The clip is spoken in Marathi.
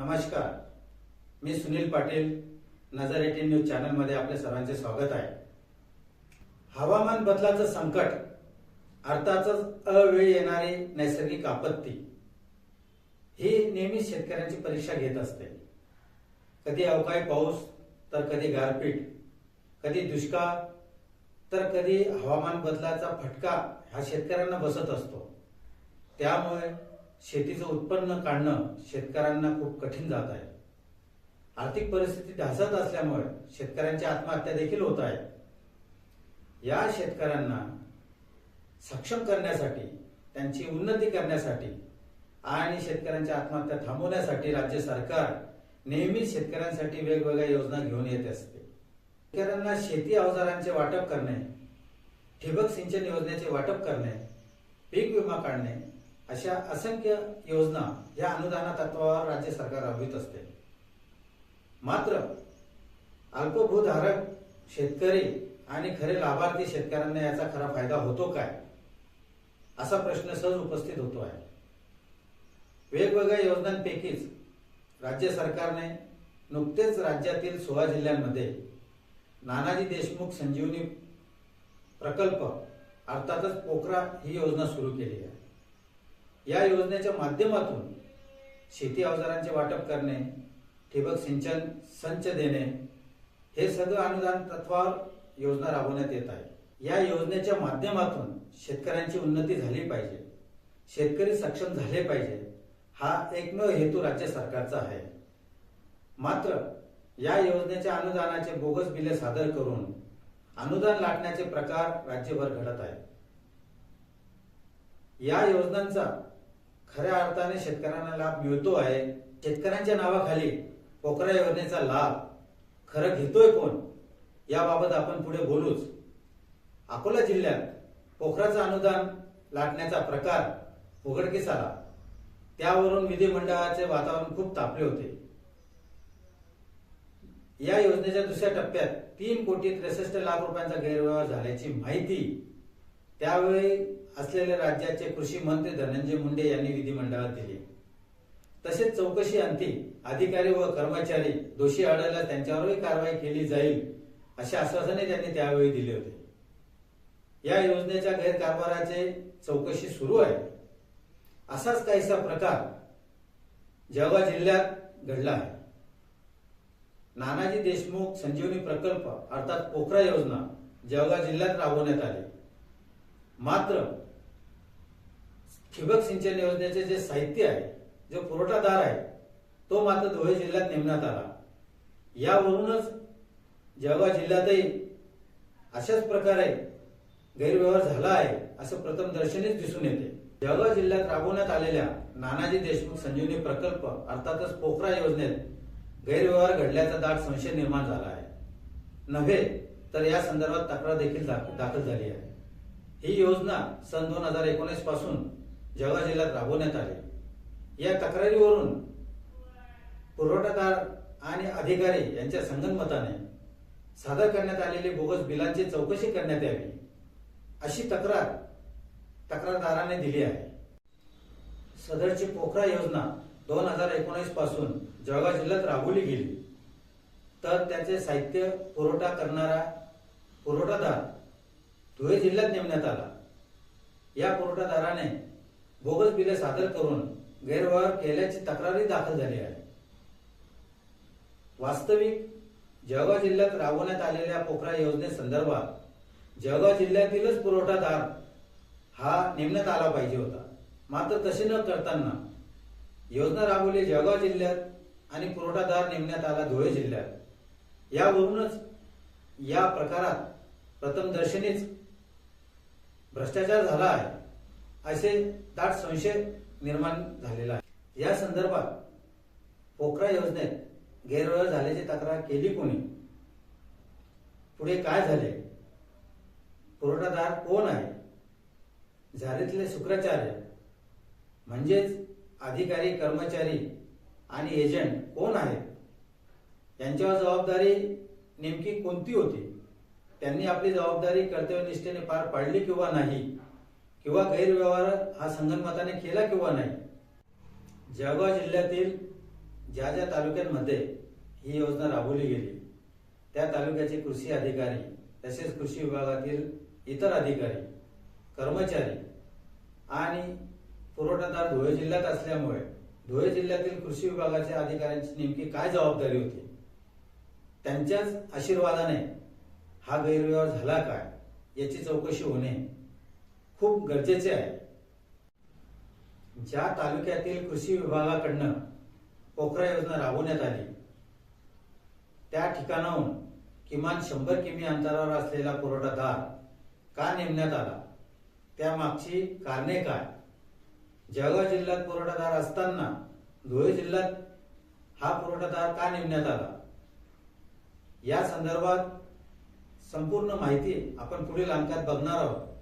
नमस्कार. मी सुनील पाटील नजर एटीन न्यूज चॅनलमध्ये आपल्या सर्वांचे स्वागत आहे. हवामान बदलाचं संकट अर्थातच अवेळी येणारी नैसर्गिक आपत्ती ही नेहमी शेतकऱ्यांची परीक्षा घेत असते. कधी अवकाळी पाऊस तर कधी गारपीट कधी दुष्काळ तर कधी हवामान बदलाचा फटका हा शेतकऱ्यांना बसत असतो. त्यामुळे शेतीचं उत्पन्न काढणं शेतकऱ्यांना खूप कठीण जात आहे. आर्थिक परिस्थिती ढासळत असल्यामुळे शेतकऱ्यांच्या आत्महत्या देखील होत आहेत या शेतकऱ्यांना सक्षम करण्यासाठी त्यांची उन्नती करण्यासाठी आणि शेतकऱ्यांच्या आत्महत्या थांबवण्यासाठी राज्य सरकार नेहमी शेतकऱ्यांसाठी वेगवेगळ्या योजना घेऊन येत असते. शेतकऱ्यांना शेती अवजारांचे वाटप करणे ठिबक सिंचन योजनेचे वाटप करणे पीक विमा काढणे अशा असंख्य योजना या अनुदाना तत्वावर राज्य सरकार राबवित असते. मात्र अल्पभूधारक शेतकरी आणि खरे लाभार्थी शेतकऱ्यांना याचा खरा फायदा होतो काय? असा प्रश्न सहज उपस्थित होतो आहे. वेगवेगळ्या योजनांपैकीच राज्य सरकारने नुकतेच राज्यातील सोळा जिल्ह्यांमध्ये नानाजी देशमुख संजीवनी प्रकल्प अर्थातच पोखरा ही योजना सुरू केली आहे. या योजनेच्या माध्यमातून शेती अवजारांचे वाटप करणे ठिबक सिंचन संच देणे हे सगळं अनुदान तत्वावर योजना राबवण्यात येत आहे. या योजनेच्या माध्यमातून शेतकऱ्यांची उन्नती झाली पाहिजे. शेतकरी सक्षम झाले पाहिजे. हा एकमेव हेतू राज्य सरकारचा आहे. मात्र या योजनेच्या अनुदानाचे बोगस बिले सादर करून अनुदान लाटण्याचे प्रकार राज्यभर घडत आहेत. या योजनांचा खऱ्या अर्थाने शेतकऱ्यांना लाभ मिळतो आहे. शेतकऱ्यांच्या नावाखाली पोखरा योजनेचा लाभ खरं घेतोय कोण? याबाबत आपण पुढे बोलूच. अकोला जिल्ह्यात पोखराचं अनुदान लाटण्याचा प्रकार उघडकीस आला त्यावरून विधिमंडळाचे वातावरण खूप तापले होते. या योजनेच्या दुसऱ्या टप्प्यात तीन कोटी त्रेसष्ट लाख रुपयांचा गैरव्यवहार झाल्याची माहिती त्यावेळी असलेले राज्याचे कृषी मंत्री धनंजय मुंडे यांनी विधिमंडळात दिले. तसेच चौकशी अंती अधिकारी व कर्मचारी दोषी आढळल्यास त्यांच्यावरही कारवाई केली जाईल असे आश्वासने त्यांनी त्यावेळी दिले होते. या योजनेच्या गैरकारभाराचे चौकशी सुरू आहे. असाच काहीसा प्रकार जळगाव जिल्ह्यात घडला आहे. नानाजी देशमुख संजीवनी प्रकल्प अर्थात पोखरा योजना जळगाव जिल्ह्यात राबवण्यात आली. मात्र ठिबक सिंचन योजनेचे जे साहित्य आहे जो पुरवठादार आहे तो मात्र धुळे जिल्ह्यात नेमण्यात आला. यावरूनच जळगाव जिल्ह्यातही अशाच प्रकारे गैरव्यवहार झाला आहे असं प्रथम दर्शनीच दिसून येते. जळगाव जिल्ह्यात राबवण्यात आलेल्या नानाजी देशमुख संजीवनी प्रकल्प अर्थातच पोखरा योजनेत गैरव्यवहार घडल्याचा दाट संशय निर्माण झाला आहे. नव्हे तर या संदर्भात तक्रार देखील दाख- दाखल झाली आहे. ही योजना सन दोन हजार एकोणीसपासून जळगाव जिल्ह्यात राबवण्यात आली. या तक्रारीवरून पुरवठादार आणि अधिकारी यांच्या संगनमताने सादर करण्यात आलेली बोगस बिलांची चौकशी करण्यात यावी अशी तक्रार तक्रारदाराने दिली आहे. सदरची पोखरा योजना दोन हजार एकोणीसपासून जळगाव जिल्ह्यात राबवली गेली. तर त्याचे साहित्य पुरवठा करणारा पुरवठादार धुळे जिल्ह्यात नेमण्यात आला. या पुरवठादाराने बोगस बिले सादर करून गैरव्यवहार केल्याची तक्रारही दाखल झाली आहे. वास्तविक जळगाव जिल्ह्यात राबवण्यात आलेल्या पोखरा योजनेसंदर्भात जळगाव जिल्ह्यातीलच पुरवठादार हा नेमण्यात आला पाहिजे होता. मात्र तसे न करताना योजना राबवली जळगाव जिल्ह्यात आणि पुरवठादार नेमण्यात आला धुळे जिल्ह्यात. यावरूनच या प्रकारात प्रथमदर्शनीच भ्रष्टाचार झाला आहे असे दाट संशय निर्माण झालेला आहे. या संदर्भात पोखरा योजनेत गैरव्यवहार झाल्याची तक्रार केली कोणी? पुढे काय झाले? पुरवठादार कोण आहे? झारीतले शुक्राचार्य म्हणजेच अधिकारी कर्मचारी आणि एजंट कोण आहेत? यांच्यावर जबाबदारी नेमकी कोणती होती? त्यांनी आपली जबाबदारी कर्तव्यनिष्ठेने पार पाडली किंवा नाही? किंवा गैरव्यवहार हा संगणमताने केला किंवा नाही? जळगाव जिल्ह्यातील ज्या ज्या तालुक्यांमध्ये ही योजना राबवली गेली त्या तालुक्याचे कृषी अधिकारी तसेच कृषी विभागातील इतर अधिकारी कर्मचारी आणि पुरवठादार धुळे जिल्ह्यात असल्यामुळे धुळे जिल्ह्यातील कृषी विभागाच्या अधिकाऱ्यांची नेमकी काय जबाबदारी होती? त्यांच्याच आशीर्वादाने हा गैरव्यवहार झाला काय? याची चौकशी होणे खूप गरजेचे आहे. ज्या तालुक्यातील कृषी विभागाकडनं पोखरा योजना राबवण्यात आली त्या ठिकाणाहून किमान शंभर किमी अंतरावर असलेला पुरवठादार का नेमण्यात आला? त्यामागची कारणे काय? जळगाव जिल्ह्यात पुरवठादार असताना धुळे जिल्ह्यात हा पुरवठादार का नेमण्यात आला? या संदर्भात संपूर्ण माहिती आपण पुढील अंकात बघणार आहोत.